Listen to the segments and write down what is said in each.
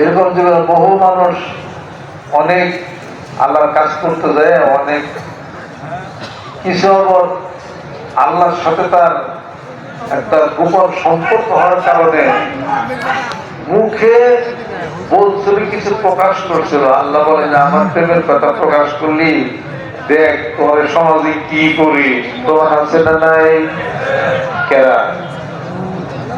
এরকম যে বহু মানুষ অনেক আল্লাহর কাজ করতে যায়, অনেক কিছু আল্লাহর সাথে তার একটা গোপন সম্পর্ক হওয়ার কারণে মুখে বলছিল, কিছু প্রকাশ করছিল। আল্লাহ বলে যে আমার প্রেমের কথা প্রকাশ করলি। দেখ তোমার সমাজে কি করি? তোমার আছে না নাই কেরা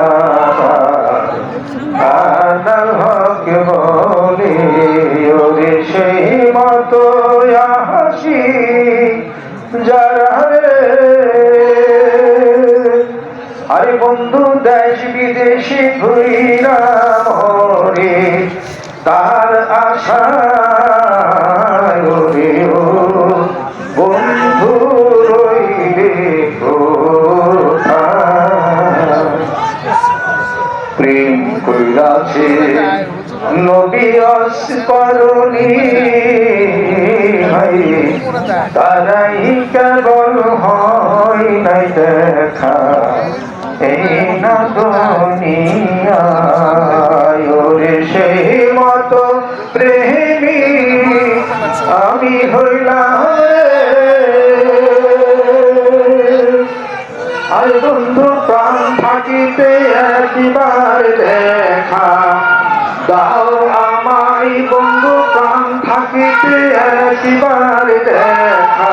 আমার আনার হক বলে ওরে সেই আরে বন্ধু দেশ বিদেশে ঘুরিরা মরে তার আশা নবী অস্করণী তারাই কেবল হয় নাই দেখা। এই না দুনিয়ায় ওরে সেই মতো প্রেমী আমি হইলাম। আর বন্ধু প্রাণ থাকিতে একবার দেখা। দাও একবার দেখা।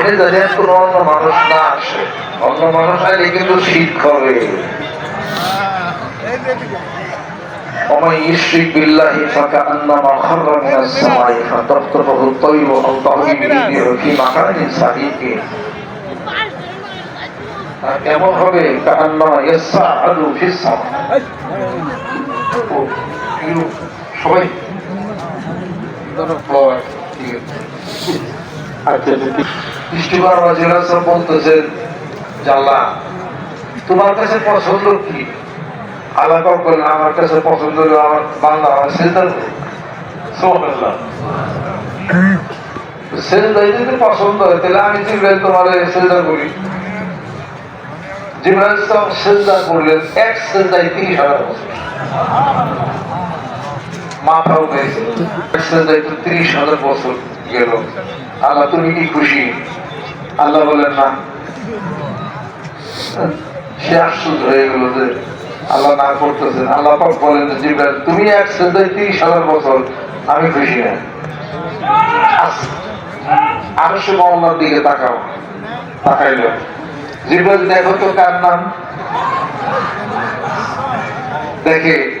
এটা যদি আর কোনো অন্য মানুষ না আসে অন্য মানুষ আইলে কিন্তু শীত হবে ومن يشرك بالله فكأنما خر من السماء فتخطفه الطير أو تهوي به الريح في مكان سحيق আর কেমন হবে কান্নামা ইয়াসা আলু ফিসা সবাই আচ্ছা বৃষ্টিবার জেলা সব বলতেছেন জাল্লা, তোমার কাছে পছন্দ কি? আল্লাহ পাক বললেন আমার কাছে পছন্দ হলো আমার বাংলা আমার সেজদা সোহানাল্লাহ সেজদা যদি পছন্দ হয়, তাহলে আমি জিব্রাইল তোমার সেজদা করি। জিব্রাইল সেজদা করলেন, এক এক তো তিরিশ হাজার বছর গেল। আল্লাহ, তুমি কি খুশি? আল্লাহ বলেন, না। সে আশ্চর্য হয়ে গেল যে আল্লাহ না করতেছেন। আল্লাহ পাক বলেন, জিব্রাইল, তুমি এক সেজদায় তিরিশ হাজার বছর, আমি খুশি না। আরও সে মামলার দিকে তাকাও। তাকাইল। জিব্রাইল, দেখো তো কার নাম? দেখে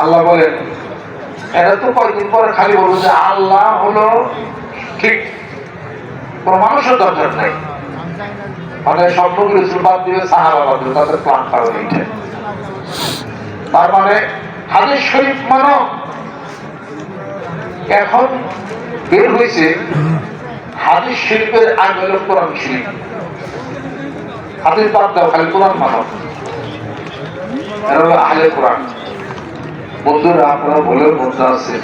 আল্লাহ বলেন এরা তো কয়েকদিন পরে খালি বলব যে আল্লাহ হলো ঠিক। কোন মানুষের দরকার নাই। মানে স্বপ্নগুলো বাদ দিবে সাহারা বাদ দিবে তাদের প্লান পাবে এইটা তার মানে হাদিস শরীফ মানো। এখন বের হয়েছে হাদিস শরীফের আগে কোরআন শরীফ। হাদিস বাদ দাও, খালি কোরআন মানো। এরা হলো আহলে কোরআন। বন্ধুরা, আপনারা বলে বলতে আছে,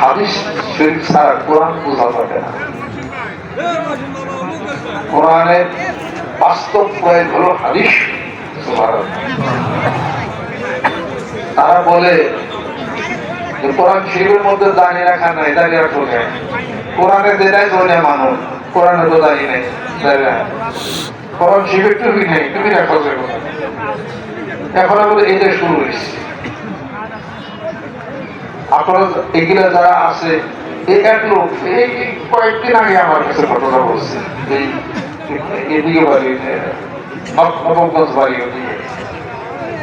হাদিস শরীফ ছাড়া কোরআন বোঝা যাবে না। কোরআনের বাস্তব প্রয়োগ হলো হাদিস তারা বলে কোরআন শরীফের মধ্যে দাঁড়িয়ে রাখা নাই, দাঁড়িয়ে রাখো নাই। কোরআনে যেটাই জনে মানুষ। কোরআনে তো দাঁড়িয়ে নেই। কোরআন শরীফের টুপি নেই তুমি রাখো। এখন আমাদের এটা শুরু হয়েছে। আপনারা এগুলা যারা আছে কয়েকদিন আগে আমার কাছে ঘটনা বলছে।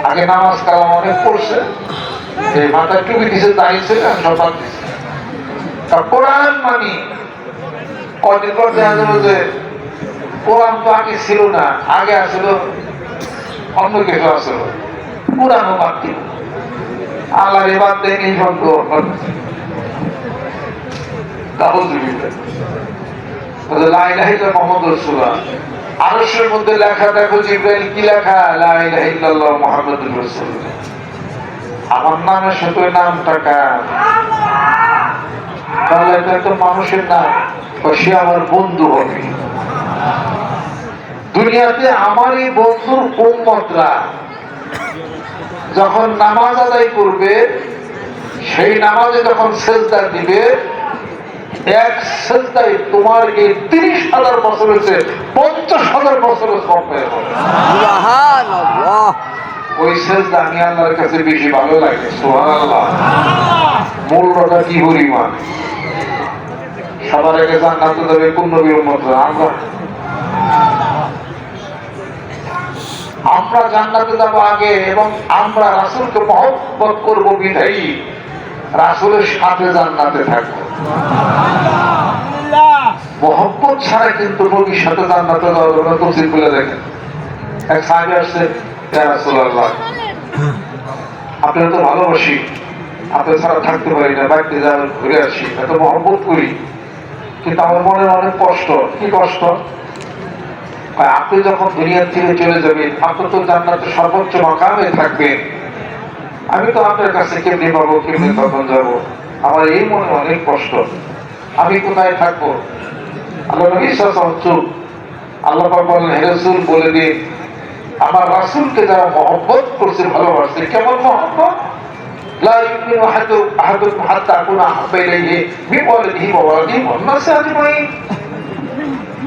আগে নামাজ কালাম অনেক পড়ছে, এই মাথায় টুপি দিছে দাঁড়িয়েছে সব বাদ তা কোরআন মানি, কদিন পর দেখা যাবে যে কোরআন তো আগে ছিল না, আগে আসছিল অন্য কিছু আসছিল কোরআনও বাদ দিল। আল্লাহর আমার তো মানুষের নাম। সে আমার বন্ধু হবে। দুনিয়াতে আমারই বন্ধুর উম্মতরা। যখন নামাজ আদায় করবে সেই নামাজে যখন সেজদা দিবে এক সেজদায় তোমার এই তিরিশ হাজার বছর হয়েছে পঞ্চাশ হাজার হয়ে যাবে। ওই সেজদা আমি আল্লাহর কাছে বেশি ভালো লাগে সোহান আল্লাহ মূল্যটা কি পরিমাণ সবার আগে জান্নাতে যাবে কোন নবীর মতো আমরা। আমরা জান্নাতে যাব আগে এবং আমরা রাসূলকে মহব্বত করব বিধায়ী। রাসূলের সাথে জান্নাতে থাকব। মহব্বত ছাড়া কিন্তু নবীর সাথে জান্নাতে যাওয়া যাবে না তফসিল খুলে দেখেন এক সাহাবী আসছে রাসূলুল্লাহ, আপনারা তো ভালোবাসি আপনার ছাড়া থাকতে পারি না বাড়িতে যাবেন ঘুরে আসি, এত মহব্বত করি। কিন্তু আমার মনে অনেক কষ্ট, কি কষ্ট? আপনি যখন দুনিয়ার থেকে চলে যাবেন আপনি তো জান্নাতের সর্বোচ্চ মাকামে থাকবেন আমি তো আপনার কাছে কেমনি পাবো কেমনি তখন যাব আমার এই মনে অনেক কষ্ট আমি কোথায় থাকব আল্লাহ আল্লাহ বলেন হে রাসূল বলে দিন আমার রাসূলকে যারা মহব্বত করছে ভালোবাসছে কেমন মহব্বত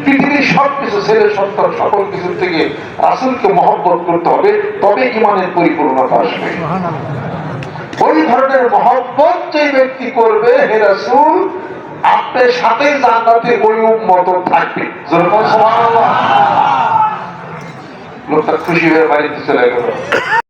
মিন সব কিছু ছেলে সন্তান সকল কিছু থেকে আসলকে মহব্বত করতে হবে, তবে ইমানের পরিপূর্ণতা আসবে। ওই ধরনের মহব্বত যে ব্যক্তি করবে, হে রাসূল, আপনার সাথে জান্নাতে ওই মত থাকবে। লোকটা খুশি হয়ে বাড়িতে চলে গেল।